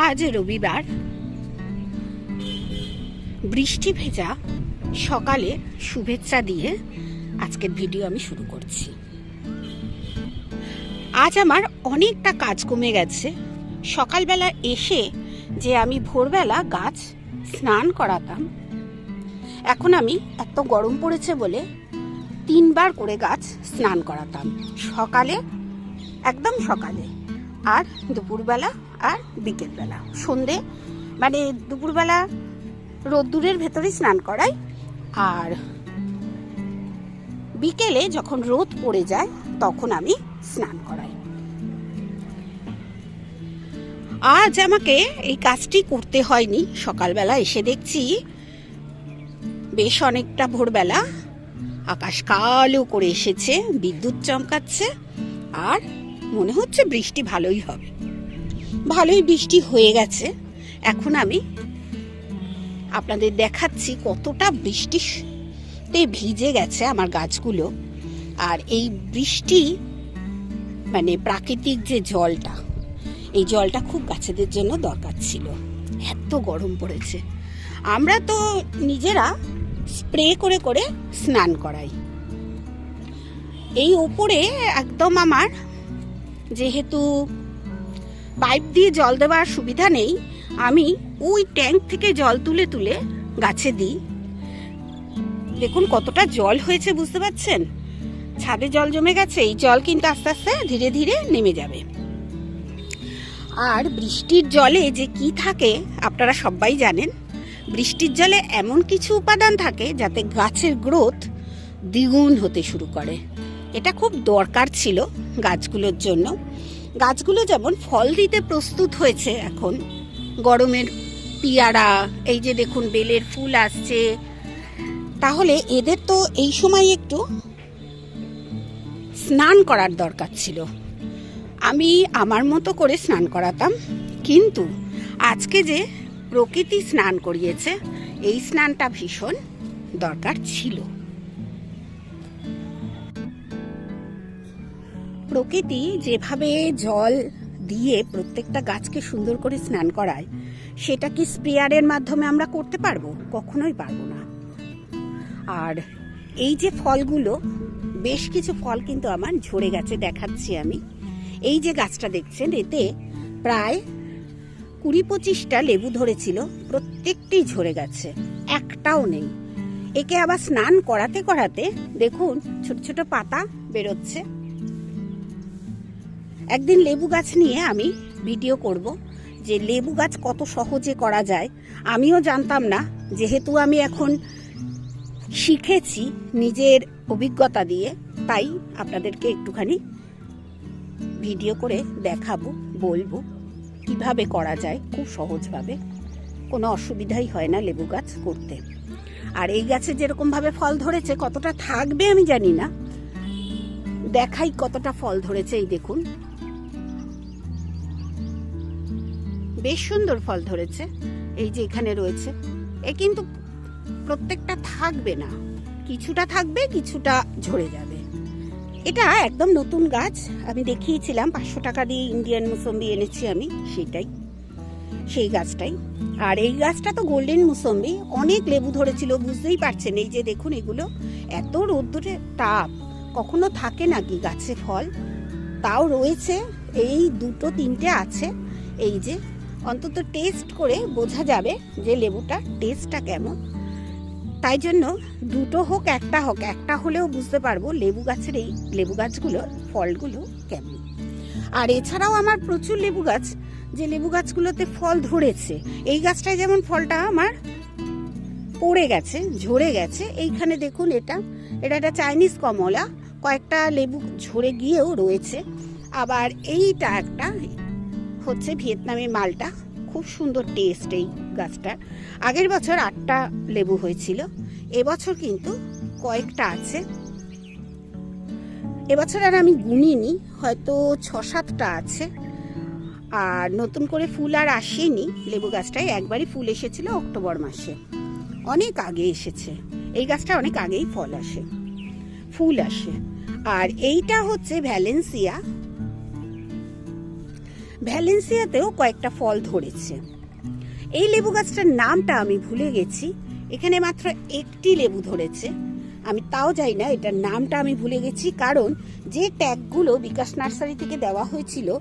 আজ রবিবার। বৃষ্টি ভেজা সকালে শুভেচ্ছা দিয়ে আজকের ভিডিও আমি শুরু করছি। আজ আমার অনেকটা কাজ কমে গেছে। সকালবেলা এসে যে আমি ভোরবেলা গাছ স্নান করাতাম, এখন আমি এত গরম পড়েছে বলে তিনবার করে গাছ স্নান করাতাম। সকালে, একদম সকালে। আর দুপুরবেলা আর বিকেলবেলা। সন্ধে মানে দুপুরবেলা রোদ্দুরের ভেতরে স্নান করাই। আর বিকেলে যখন রোদ পড়ে যায়, তখন আমি স্নান করাই। আজ আমাকে এই কাজটি করতে হয়নি। সকালবেলা এসে দেখছি বেশ অনেকটা ভোরবেলা আকাশ কালো করে এসেছে, বিদ্যুৎ চমকাচ্ছে, আর মনে হচ্ছে বৃষ্টি ভালোই হবে। ভালোই বৃষ্টি হয়ে গেছে। এখন আমি আপনাদের দেখাচ্ছি কতটা বৃষ্টিতে ভিজে গেছে আমার গাছগুলো। আর এই বৃষ্টি মানে প্রাকৃতিক যে জলটা, এই জলটা খুব গাছেদের জন্য দরকার ছিল। এত গরম পড়েছে। আমরা তো নিজেরা স্প্রে করে করে স্নান করাই। এই ওপরে একদম আমার যেহেতু পাইপ দিয়ে জল দেওয়ার সুবিধা নেই, আমি ওই ট্যাঙ্ক থেকে জল তুলে তুলে গাছে দিই। দেখুন কতটা জল হয়েছে, বুঝতে পারছেন? ছাদে জল জমে গেছে, এই জল কিন্তু আস্তে আস্তে ধীরে ধীরে নেমে যাবে। আর বৃষ্টির জলে যে কি থাকে, আপনারা সবাই জানেন। বৃষ্টির জলে এমন কিছু উপাদান থাকে যাতে গাছের গ্রোথ দ্বিগুণ হতে শুরু করে। এটা খুব দরকার ছিল গাছগুলোর জন্য। গাছগুলো যেমন ফল দিতে প্রস্তুত হয়েছে এখন। গরমের পিয়ারা, এই যে দেখুন বেলের ফুল আসছে। তাহলে এদের তো এই সময় একটু স্নান করার দরকার ছিল। আমি আমার মতো করে স্নান করাতাম, কিন্তু আজকে যে প্রকৃতি স্নান করিয়েছে, এই স্নানটা ভীষণ দরকার ছিল। প্রকৃতি যেভাবে জল দিয়ে প্রত্যেকটা গাছকে সুন্দর করে স্নান করায়, সেটা কি স্প্রেয়ারের মাধ্যমে আমরা করতে পারব? কখনোই পারব না। আর এই যে ফলগুলো, বেশ কিছু ফল কিন্তু আমার ঝরে গেছে দেখাচ্ছি আমি। এই যে গাছটা দেখছেন, এতে প্রায় কুড়ি পঁচিশটা লেবু ধরেছিল, প্রত্যেকটি ঝরে গেছে, একটাও নেই। একে আবার স্নান করাতে করাতে দেখুন, ছোট ছোট পাতা বেরোচ্ছে। একদিন লেবু গাছ নিয়ে আমি ভিডিও করব যে লেবু গাছ কত সহজে করা যায়। আমিও জানতাম না, যেহেতু আমি এখন শিখেছি নিজের অভিজ্ঞতা দিয়ে, তাই আপনাদেরকে একটুখানি ভিডিও করে দেখাবো, বলব কীভাবে করা যায়, খুব সহজভাবে। কোনো অসুবিধাই হয় না লেবু গাছ করতে। আর এই গাছে যেরকমভাবে ফল ধরেছে, কতটা থাকবে আমি জানি না। দেখাই কতটা ফল ধরেছে, এই দেখুন। বেশ সুন্দর ফল ধরেছে। এই যে এখানে রয়েছে। এ কিন্তু প্রত্যেকটা থাকবে না। কিছুটা থাকবে, কিছুটা ঝরে যাবে। এটা একদম নতুন গাছ। আমি দেখিয়েছিলাম, পাঁচশো টাকা দিয়ে ইন্ডিয়ান মুসম্বি এনেছি আমি, সেটাই। সেই গাছটাই। আর এই গাছটা তো গোল্ডেন মুসম্বি। অনেক লেবু ধরেছিল, বুঝতেই পারছেন। এই যে দেখুন, এগুলো এত রোদ্দুরে তাপ। কখনো থাকে নাকি গাছে ফল? তাও রয়েছে। এই দুটো, তিনটে আছে। এই যে অন্তত টেস্ট করে বোঝা যাবে যে লেবুটা টেস্টটা কেমন। তাই জন্য দুটো হোক, একটা হোক, একটা হলেও বুঝতে পারব লেবু গাছের এই লেবু গাছগুলোর ফলগুলো কেমন। আর এছাড়াও আমার প্রচুর লেবু গাছ, যে লেবু গাছগুলোতে ফল ধরেছে। এই গাছটায় যেমন ফলটা আমার পড়ে গেছে, ঝরে গেছে, এইখানে দেখুন এটা। এটা একটা চাইনিজ কমলা, কয়েকটা লেবু ঝরে গিয়েও রয়েছে। আবার এইটা একটা হচ্ছে ভিয়েতনামি মালটা। খুব সুন্দর টেস্ট এই গাছটার। আগের বছর আটটা লেবু হয়েছিল। এবছর কিন্তু কয়েকটা আছে। এবছর আর আমি গুনিনি, হয়তো ছ সাতটা আছে। আর নতুন করে ফুল আর আসেনি। লেবু গাছটায় একবারই ফুল এসেছিল অক্টোবর মাসে। অনেক আগে এসেছে। এই গাছটা অনেক আগেই ফল আসে। ফুল আসে। আর এইটা হচ্ছে ভ্যালেন্সিয়া। ভ্যালেন্সিয়াতেও কয়েকটা ফল ধরেছে। এই লেবু গাছটার নামটা আমি ভুলে গেছি। এখানে মাত্র একটি লেবু ধরেছে। আমি তাও যাই না, এটার নামটা আমি ভুলে গেছি, কারণ যে ট্যাগগুলো বিকাশ নার্সারি থেকে দেওয়া হয়েছিল,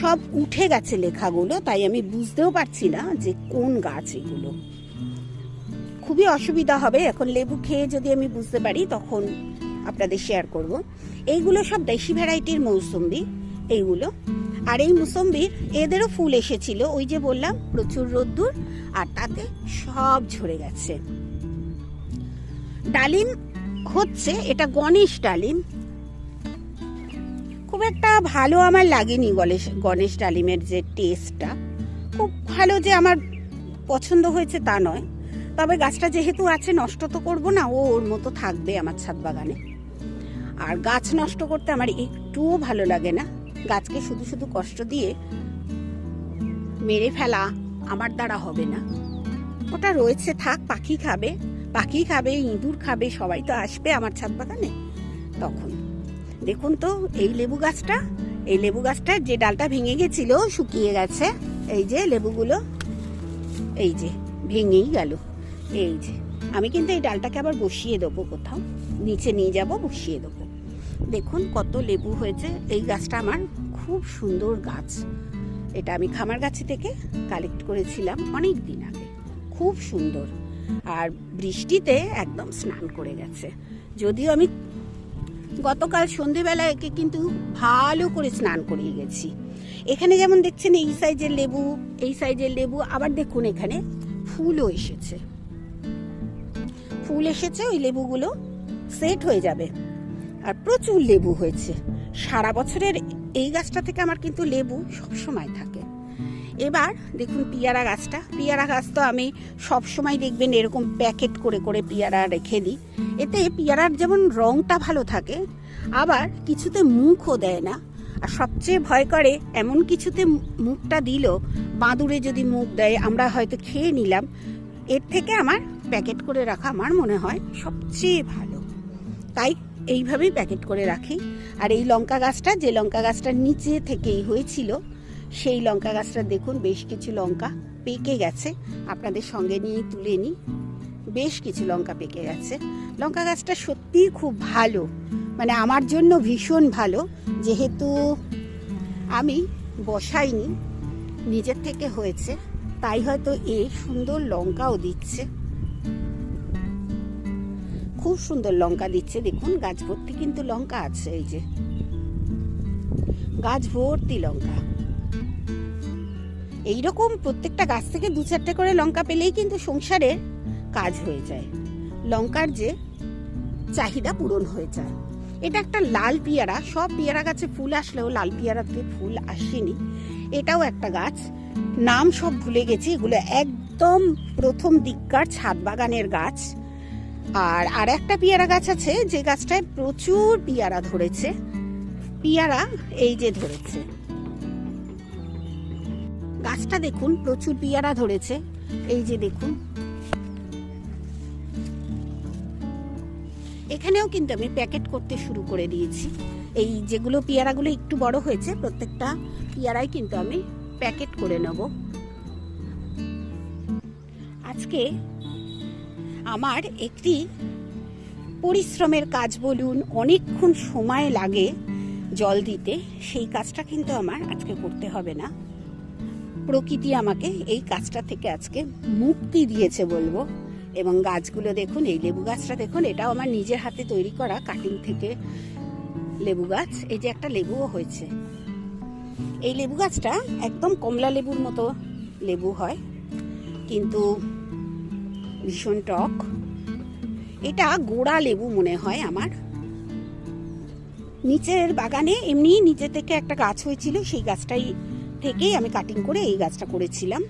সব উঠে গেছে লেখাগুলো, তাই আমি বুঝতেও পারছি না যে কোন গাছ এগুলো। খুবই অসুবিধা হবে, এখন লেবু খেয়ে যদি আমি বুঝতে পারি, তখন আপনাদের শেয়ার করব। এইগুলো সব দেশি ভ্যারাইটির মৌসুম্বি এইগুলো। আর এই মুসম্বির এদেরও ফুল এসেছিল, ওই যে বললাম, প্রচুর রোদ্দুর, আর তাতে সব ঝরে গেছে। ডালিম হচ্ছে, এটা গণেশ ডালিম। খুব একটা ভালো আমার লাগেনি গণেশ গণেশ ডালিমের যে টেস্টটা। খুব ভালো যে আমার পছন্দ হয়েছে তা নয়। তবে গাছটা যেহেতু আছে, নষ্ট তো করব না, ও ওর মতো থাকবে আমার ছাদ বাগানে। আর গাছ নষ্ট করতে আমার একটুও ভালো লাগে না। গাছকে শুধু শুধু কষ্ট দিয়ে মেরে ফেলা আমার দ্বারা হবে না। ওটা রয়েছে, থাক, পাখি খাবে। পাখি খাবে, ইঁদুর খাবে, সবাই তো আসবে আমার ছাদ বাগানে। তখন দেখুন তো, এই লেবু গাছটা, এই লেবু গাছটার যে ডালটা ভেঙে গেছিল, শুকিয়ে গেছে। এই যে লেবুগুলো, এই যে, ভেঙেই গেল। এই যে, আমি কিন্তু এই ডালটাকে আবার বসিয়ে দেবো কোথাও। নিচে নিয়ে যাব, বসিয়ে দেবো। দেখুন কত লেবু হয়েছে। এই গাছটা আমার খুব সুন্দর গাছ। এটা আমি খামার গাছি থেকে কালেক্ট করেছিলাম অনেক দিন আগে। খুব সুন্দর। আর বৃষ্টিতে একদম স্নান করে গেছে। যদিও আমি গতকাল সন্ধেবেলা একে কিন্তু ভালো করে স্নান করিয়ে গেছি। এখানে যেমন দেখছেন এই সাইজের লেবু, এই সাইজের লেবু, আবার দেখুন এখানে ফুলও এসেছে। ফুল এসেছে, ওই লেবুগুলো সেট হয়ে যাবে। আর প্রচুর লেবু হয়েছে। সারা বছরের এই গাছটা থেকে আমার কিন্তু লেবু সব সময় থাকে। এবার দেখুন পিয়ারা গাছটা। পিয়ারা গাছ তো আমি সব সময় দেখবেন এরকম প্যাকেট করে করে পিয়ারা রেখে দিই। এতে পিয়ারার যেমন রংটা ভালো থাকে, আবার কিছুতে মুখও দেয় না। আর সবচেয়ে ভয় করে এমন কিছুতে মুখটা দিল, বাঁদুরে যদি মুখ দেয়, আমরা হয়তো খেয়ে নিলাম। এর থেকে আমার প্যাকেট করে রাখা আমার মনে হয় সবচেয়ে ভালো। তাই এইভাবেই প্যাকেট করে রাখি। আর এই লঙ্কা গাছটা, যে লঙ্কা গাছটার নিচে থেকেই হয়েছিল, সেই লঙ্কা গাছটা দেখুন, বেশ কিছু লঙ্কা পেকে গেছে। আপনাদের সঙ্গে নিয়ে তুলে নিই। বেশ কিছু লঙ্কা পেকে গেছে। লঙ্কা গাছটা সত্যিই খুব ভালো। মানে আমার জন্য ভীষণ ভালো। যেহেতু আমি বসাইনি, নিজের থেকে হয়েছে, তাই হয়তো এ সুন্দর লঙ্কাও দিচ্ছে। খুব সুন্দর লঙ্কা দিচ্ছে। দেখুন, গাছ ভর্তি কিন্তু লঙ্কা আছে, এই যে। গাছ ভর্তি লঙ্কা। এইরকম প্রত্যেকটা গাছ থেকে দু চারটে করে লঙ্কা পেলেই কিন্তু সংসারের কাজ হয়ে যায়। লঙ্কার যে চাহিদা পূরণ হয়ে যায়। এটা একটা লাল পিয়ারা, সব পিয়ারা গাছে ফুল আসলেও লাল পিয়ারাতে ফুল আসেনি। এটাও একটা গাছ, নাম সব ভুলে গেছি, এগুলো একদম প্রথম দিককার ছাদ বাগানের গাছ। আর আর একটা পিয়ারা গাছ আছে, যে গাছটায় প্রচুর পিয়ারা ধরেছে। পিয়ারা এই যে ধরেছে। গাছটা দেখুন, প্রচুর পিয়ারা ধরেছে। এই যে দেখুন। এখানেও কিন্তু আমি প্যাকেট করতে শুরু করে দিয়েছি। এই যেগুলো পিয়ারাগুলো একটু বড় হয়েছে, প্রত্যেকটা পিয়ারাই কিন্তু আমি প্যাকেট করে নেব। আজকে আমার একটি পরিশ্রমের কাজ বলুন, অনেকক্ষণ সময় লাগে জল দিতে, সেই কাজটা কিন্তু আমার আজকে করতে হবে না। প্রকৃতি আমাকে এই কাজটা থেকে আজকে মুক্তি দিয়েছে বলব। এবং গাছগুলো দেখুন, এই লেবু গাছটা দেখুন, এটাও আমার নিজের হাতে তৈরি করা কাটিং থেকে লেবু গাছ। এই যে একটা লেবুও হয়েছে। এই লেবু গাছটা একদম কমলা লেবুর মতো লেবু হয়। কিন্তু ভীষণ টক। এটা গোড়া লেবু মনে হয় আমার। নিচের বাগানে এমনি নিচে থেকে একটা গাছ হয়েছিল, সেই গাছটাই থেকেই আমি কাটিং করে এই গাছটা করেছিলাম।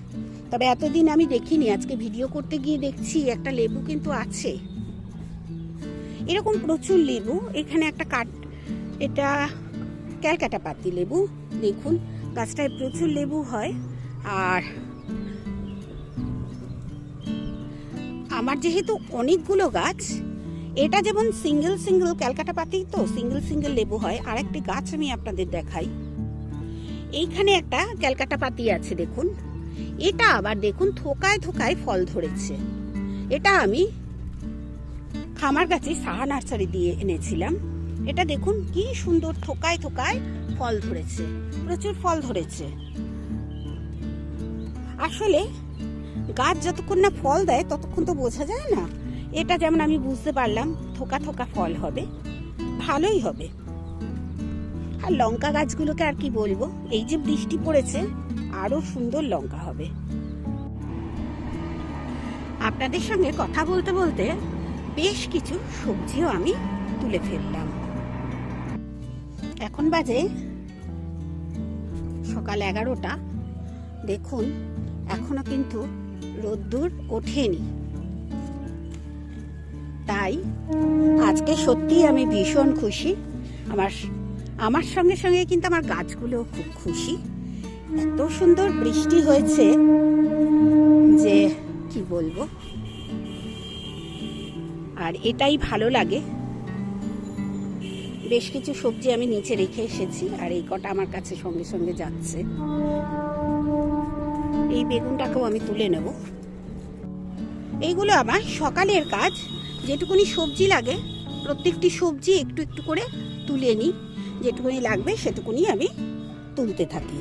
তবে এতদিন আমি দেখিনি, আজকে ভিডিও করতে গিয়ে দেখছি একটা লেবু কিন্তু আছে। এরকম প্রচুর লেবু, এখানে একটা কাট এটা ক্যালকাটা পাতি লেবু, দেখুন, গাছটায় প্রচুর লেবু হয়। আর আমার যেহেতু অনেকগুলো গাছ, এটা যেমন সিঙ্গেল সিঙ্গেল ক্যালকাটা পাতি, তো সিঙ্গেল সিঙ্গেল লেবু হয় আর একটি গাছ আমি আপনাদের দেখাই। এইখানে একটা ক্যালকাটা পাতি আছে, দেখুন। এটা আবার দেখুন, থোকায় থোকায় ফল ধরেছে। এটা আমি খামার গাছে সাহা নার্সারি দিয়ে এনেছিলাম। এটা দেখুন, কি সুন্দর থোকায় থোকায় ফল ধরেছে, প্রচুর ফল ধরেছে। আসলে গাছ যতক্ষণ না ফল দেয়, ততক্ষণ তো বোঝা যায় না। এটা যেমন আমি বুঝতে পারলাম, থোকা থোকা ফল হবে, ভালোই হবে। আর লঙ্কা গাছগুলোকে আর কি বলব? এই যে বৃষ্টি পড়েছে, আরও সুন্দর লঙ্কা হবে। আপনাদের সঙ্গে কথা বলতে বলতে বেশ কিছু সবজিও আমি তুলে ফেললাম। এখন বাজে সকাল এগারোটা। দেখুন, এখনও কিন্তু রোদ্দুর ওঠেনি। তাই আজকে সত্যি আমি ভীষণ খুশি। আমার আমার সঙ্গে সঙ্গে কিন্তু আমার গাছগুলোও খুব খুশি। এত সুন্দর বৃষ্টি হয়েছে যে কি বলব? আর এটাই ভালো লাগে। বেশ কিছু সবজি আমি নিচে রেখে এসেছি আর এই কটা আমার কাছে সঙ্গে সঙ্গে যাচ্ছে। এই বেগুনটাকেও আমি তুলে নেব। এইগুলো আমার সকালের কাজ। যেটুকুনি সবজি লাগে, প্রত্যেকটি সবজি একটু একটু করে তুলে নিই। যেটুকুনি লাগবে সেটুকুনি আমি তুলতে থাকি।